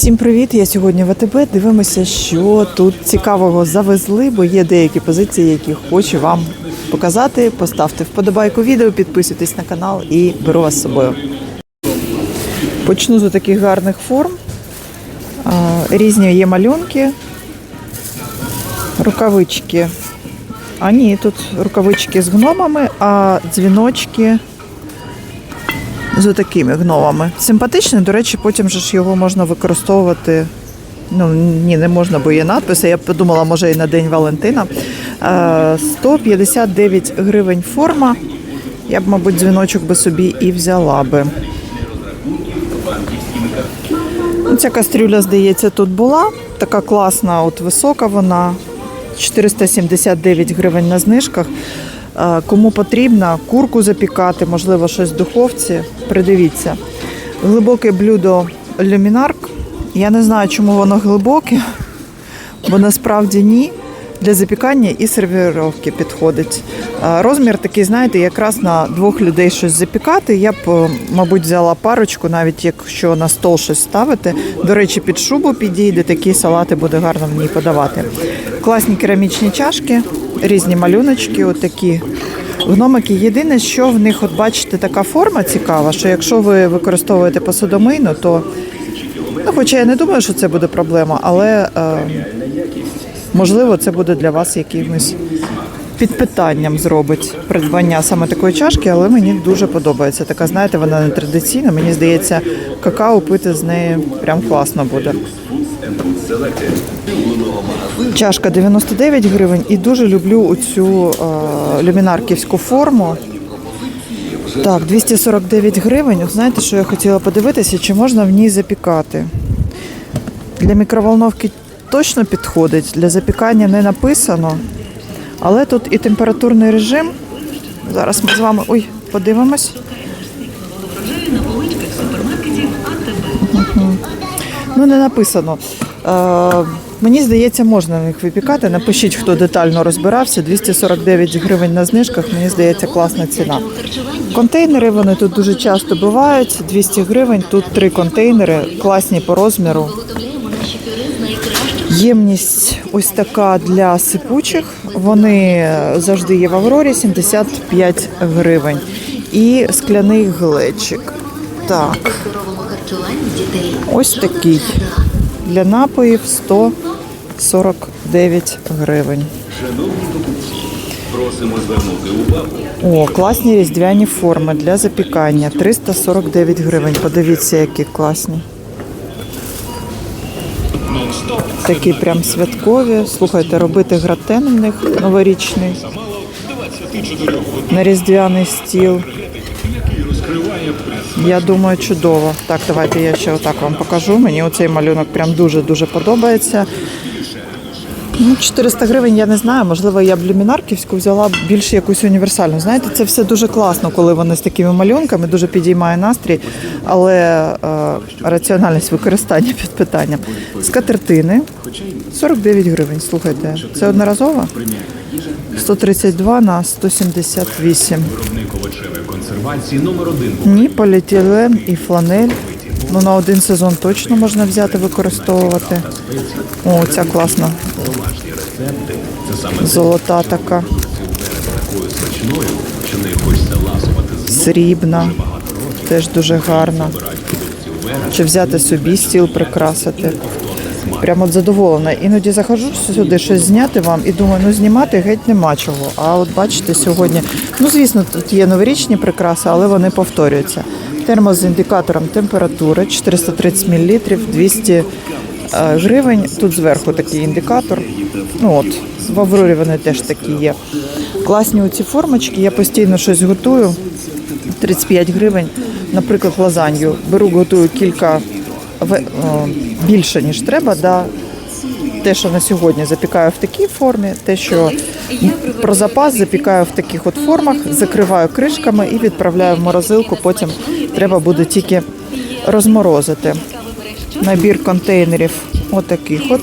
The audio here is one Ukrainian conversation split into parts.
Всім привіт! Я сьогодні в АТБ. Дивимося, що тут цікавого завезли, бо є деякі позиції, які хочу вам показати. Поставте вподобайку відео, підписуйтесь на канал і беру вас з собою. Почну з таких гарних форм. Різні є малюнки, рукавички. А ні, тут рукавички з гномами, а дзвіночки з такими гномами. Симпатичний, до речі, потім же ж його можна використовувати. Ну, ні, не можна, бо є надписи. Я подумала, може, і на День Валентина. Е, 159 гривень форма. Я б, мабуть, дзвіночок би собі і взяла би. Ну, Ця кастрюля, здається, тут була. Така класна, от висока вона. 479 гривень на знижках. Е, Кому потрібно курку запікати, можливо, щось в духовці, придивіться. Глибоке блюдо люмінарк. Я не знаю, чому воно глибоке, бо насправді ні. Для запікання і сервіровки підходить. Е, Розмір такий, знаєте, якраз на двох людей щось запікати. Я б, е, мабуть, взяла парочку, навіть якщо на стол щось ставити. До речі, під шубу підійде, такі салати буде гарно в ній подавати. Класні керамічні чашки, різні малюночки, отакі гномики. Єдине, що в них, от бачите, така форма цікава, що якщо ви використовуєте посудомийну, то ну, хоча я не думаю, що це буде проблема, але е, можливо це буде для вас якимось під питанням зробить придбання саме такої чашки, але мені дуже подобається. Така, знаєте, вона не традиційна. Мені здається, какао пити з неї прям класно буде. Чашка 99 гривень і дуже люблю оцю е, люмінарківську форму. Так, 249 гривень. От знаєте, що я хотіла подивитися, чи можна в ній запікати. Для мікроволновки точно підходить, для запікання не написано. Але тут і температурний режим. Зараз ми з вами ой, подивимось. Ну, не написано. Е, мені здається, можна них випікати. Напишіть, хто детально розбирався. 249 гривень на знижках, мені здається, класна ціна. Контейнери вони тут дуже часто бувають. 200 гривень. Тут три контейнери, класні по розміру. Ємність ось така для сипучих. Вони завжди є в Аврорі 75 гривень. І скляний глечик. Так, ось такий. Для напоїв 149 гривень. Просимо звернути увагу. О, класні різдвяні форми для запікання. 349 гривень. Подивіться, які класні. Такі прям святкові. Слухайте, робити гратен в них новорічний. На різдвяний стіл. Я думаю, чудово. Так, давайте я ще отак вам покажу. Мені оцей малюнок прям дуже-дуже подобається. Ну, 400 гривень, я не знаю. Можливо, я б люмінарківську взяла більш якусь універсальну. Знаєте, це все дуже класно, коли вони з такими малюнками, дуже підіймає настрій, але е, раціональність використання під питанням. Скатертини 49 гривень. Слухайте, це одноразово? 132 на 178. Консервації номер один. Ні, поліетилен і фланель. Ну, на один сезон точно можна взяти, використовувати. О, ця класна. Золота така, срібна, теж дуже гарна. Чи взяти собі стіл прикрасити. Прямо от задоволена. Іноді заходжу сюди щось зняти вам і думаю, ну знімати геть нема чого. А от бачите, сьогодні, ну звісно, тут є новорічні прикраси, але вони повторюються. Термос з індикатором температури 430 мл, 200 е, гривень. Тут зверху такий індикатор. Ну от, в Аврорі вони теж такі є. Класні оці формочки, я постійно щось готую. 35 гривень, наприклад, лазанью. Беру, готую кілька більше, ніж треба. Да. Те, що на сьогодні запікаю в такій формі, те, що про запас запікаю в таких от формах, закриваю кришками і відправляю в морозилку. Потім треба буде тільки розморозити. Набір контейнерів отаких от.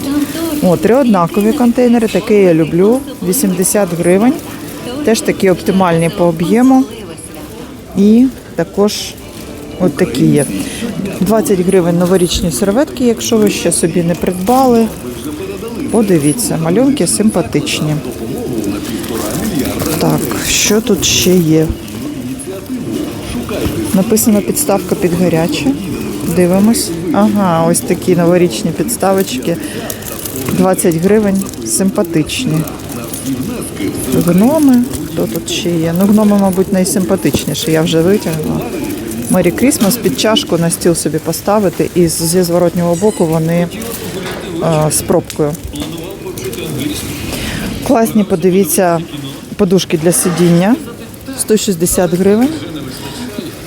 О, три однакові контейнери, такі я люблю. 80 гривень. Теж такі оптимальні по об'єму. І також От такі є. 20 гривень новорічні серветки, якщо ви ще собі не придбали. Подивіться, малюнки симпатичні. Так, що тут ще є? Написано підставка під гаряче. Дивимось. Ага, ось такі новорічні підставочки. 20 гривень. Симпатичні. Гноми. Хто тут ще є? Ну, гноми, мабуть, найсимпатичніші. Я вже витягнула. Мері Крісмас під чашку на стіл собі поставити, і зі зворотнього боку вони е, з пробкою. Класні, подивіться, подушки для сидіння 160 гривень.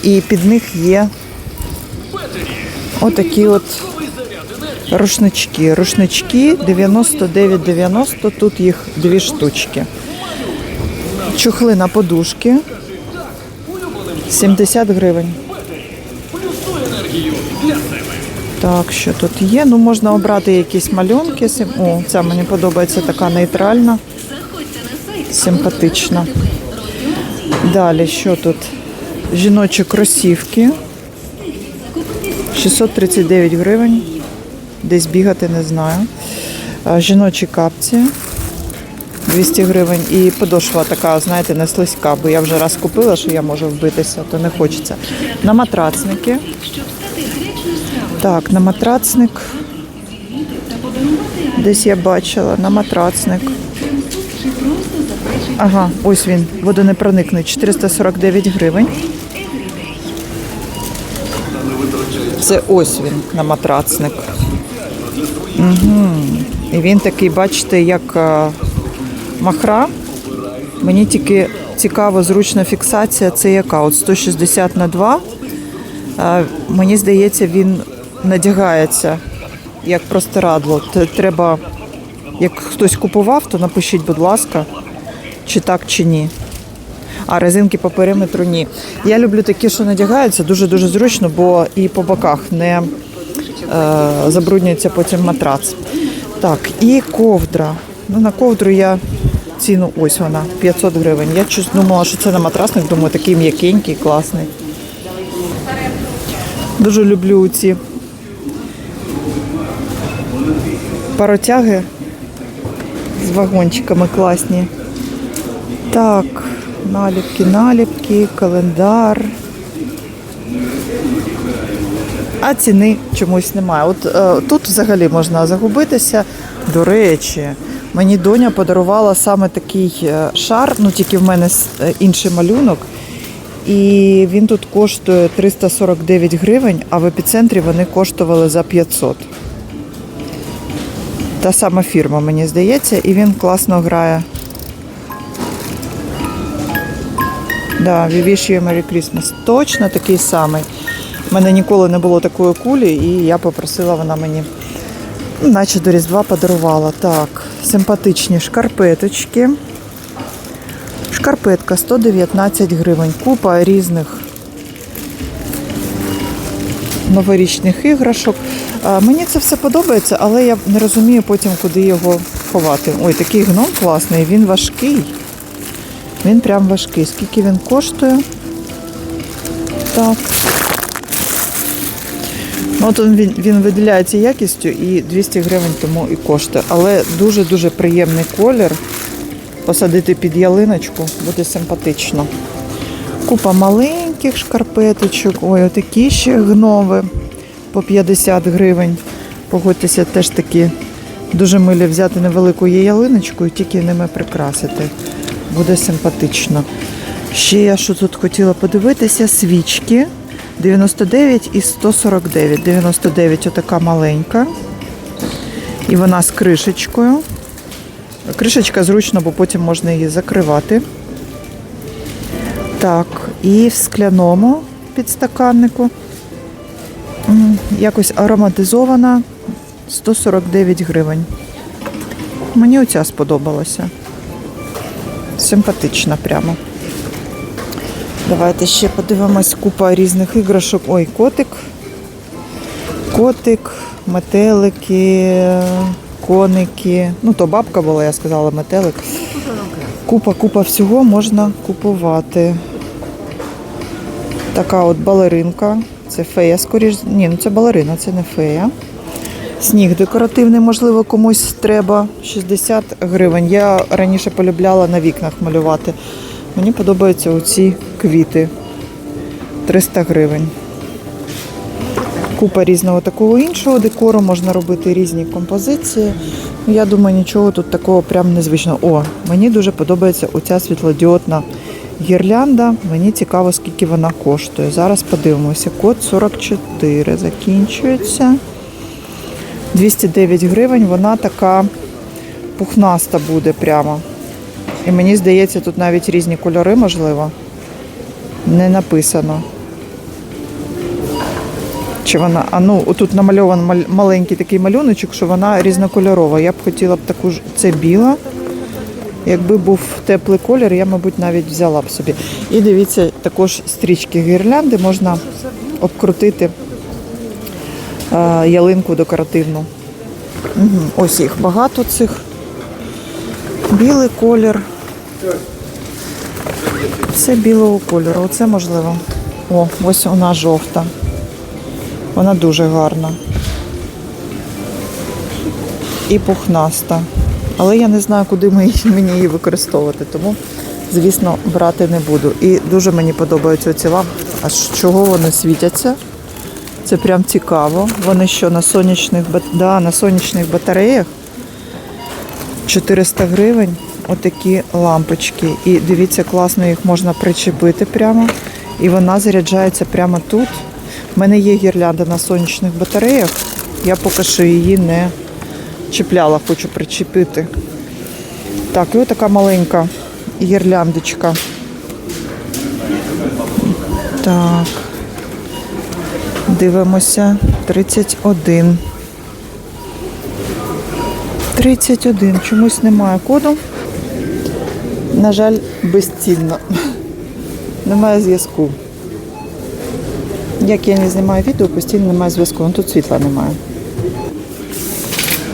І під них є отакі от рушнички. Рушнички 99,90, тут їх дві штучки. Чухли на подушки 70 гривень. Так, що тут є? Ну, можна обрати якісь малюнки. О, ця мені подобається така нейтральна, симпатична. Далі, що тут? Жіночі кросівки. 639 гривень. Десь бігати не знаю. Жіночі капці 200 гривень. І подошва така, знаєте, не слизька, бо я вже раз купила, що я можу вбитися, то не хочеться. На матрацники. Так, на матрацник. Десь я бачила, на матрацник. Ага, ось він, водонепроникний, 449 гривень. Це ось він на матрацник. Угу. І він такий, бачите, як е, махра. Мені тільки цікаво, зручна фіксація. Це яка? От 160 на 2. Е, Мені здається, він надягається як простирадло. Треба, як хтось купував, то напишіть, будь ласка, чи так, чи ні. А резинки по периметру ні. Я люблю такі, що надягаються, дуже-дуже зручно, бо і по боках не е, забруднюється потім матрац. Так, і ковдра. Ну, на ковдру я ціну, ось вона, 500 гривень. Я щось думала, що це на матрасник, думаю, такий м'якенький, класний. Дуже люблю ці паротяги з вагончиками класні. Так, наліпки, наліпки, календар. А ціни чомусь немає. От е, тут взагалі можна загубитися. До речі, мені доня подарувала саме такий е, шар, ну тільки в мене е, інший малюнок. І він тут коштує 349 гривень, а в епіцентрі вони коштували за 500. Та сама фірма, мені здається, і він класно грає. Да, We wish you Merry Christmas. Точно такий самий. У мене ніколи не було такої кулі, і я попросила, вона мені, ну, наче до Різдва подарувала. Так, симпатичні шкарпеточки. Шкарпетка 119 гривень. Купа різних новорічних іграшок. Мені це все подобається, але я не розумію потім, куди його ховати. Ой, такий гном класний, він важкий. Він прям важкий. Скільки він коштує? Так. Ну, от він, він виділяється якістю і 200 гривень тому і коштує. Але дуже-дуже приємний колір. Посадити під ялиночку буде симпатично. Купа маленьких шкарпеточок. Ой, отакі ще гнови по 50 гривень. Погодьтеся, теж такі дуже милі взяти невелику є ялиночку і тільки ними прикрасити. Буде симпатично. Ще я що тут хотіла подивитися, свічки 99 і 149. 99 отака маленька. І вона з кришечкою. Кришечка зручно, бо потім можна її закривати. Так, і в скляному підстаканнику. Якось ароматизована 149 гривень. Мені оця сподобалася. Симпатична прямо. Давайте ще подивимось купа різних іграшок. Ой, котик. Котик, метелики, коники. Ну, то бабка була, я сказала, метелик. Купа, купа всього можна купувати. Така от балеринка Це фея, скоріш. Ні, ну це балерина, це не фея. Сніг декоративний, можливо, комусь треба 60 гривень. Я раніше полюбляла на вікнах малювати. Мені подобаються оці квіти. 300 гривень. Купа різного такого іншого декору, можна робити різні композиції. Ну, Я думаю, нічого тут такого прям незвичного. О, мені дуже подобається оця світлодіодна гірлянда. Мені цікаво, скільки вона коштує. Зараз подивимося. Код 44 закінчується. 209 гривень, вона така пухнаста буде прямо. І мені здається, тут навіть різні кольори, можливо. Не написано. Чи вона, а ну, тут намальований маленький такий малюночок, що вона різнокольорова. Я б хотіла б таку ж, це біла. Якби був теплий колір, я, мабуть, навіть взяла б собі. І дивіться, також стрічки гірлянди можна обкрутити е, ялинку декоративну. Угу. Ось їх багато цих. Білий колір. Це білого кольору. Оце можливо. О, ось вона жовта. Вона дуже гарна. І пухнаста. Але я не знаю, куди мені її використовувати, тому, звісно, брати не буду. І дуже мені подобаються ці лампи. А з чого вони світяться? Це прям цікаво. Вони що на сонячних, да, на сонячних батареях 400 гривень. Отакі лампочки. І дивіться, класно їх можна причепити прямо. І вона заряджається прямо тут. У мене є гірлянда на сонячних батареях. Я поки що її не чіпляла, хочу причепити. Так, і отака маленька гірляндочка. Так. Дивимося. 31. 31. Чомусь немає коду. На жаль, безцінно. Немає зв'язку. Як я не знімаю відео, постійно немає зв'язку. Ну тут світла немає.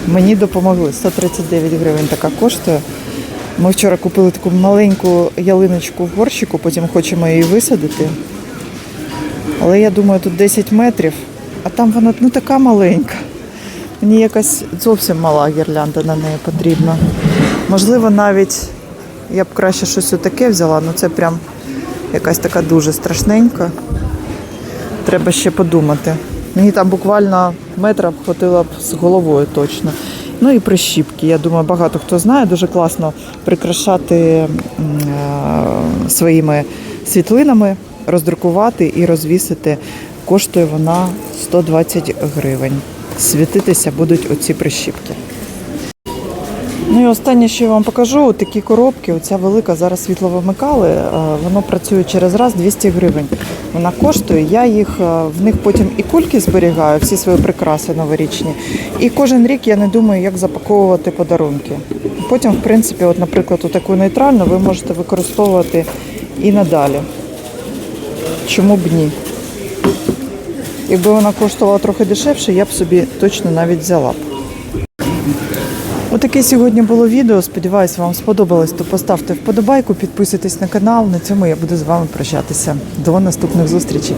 Мені допомогли. 139 гривень така коштує. Ми вчора купили таку маленьку ялиночку в горщику, потім хочемо її висадити. Але я думаю, тут 10 метрів, а там вона ну, така маленька. Мені якась зовсім мала гірлянда на неї потрібна. Можливо, навіть я б краще щось таке взяла, але це прям якась така дуже страшненька. Треба ще подумати. Мені там буквально метра б хватило б з головою точно. Ну і прищіпки. Я думаю, багато хто знає, дуже класно прикрашати е, своїми світлинами, роздрукувати і розвісити. Коштує вона 120 гривень. Світитися будуть оці прищіпки. Ну і останнє, що я вам покажу, такі коробки, оця велика, зараз світло вимикали, е, воно працює через раз 200 гривень. Вона коштує, я їх, е, в них потім і кульки зберігаю, всі свої прикраси новорічні. І кожен рік я не думаю, як запаковувати подарунки. Потім, в принципі, от, наприклад, таку нейтральну ви можете використовувати і надалі. Чому б ні? Якби вона коштувала трохи дешевше, я б собі точно навіть взяла б. Отаке сьогодні було відео. Сподіваюсь, вам сподобалось. То поставте вподобайку, підписуйтесь на канал. На цьому я буду з вами прощатися. До наступних зустрічей.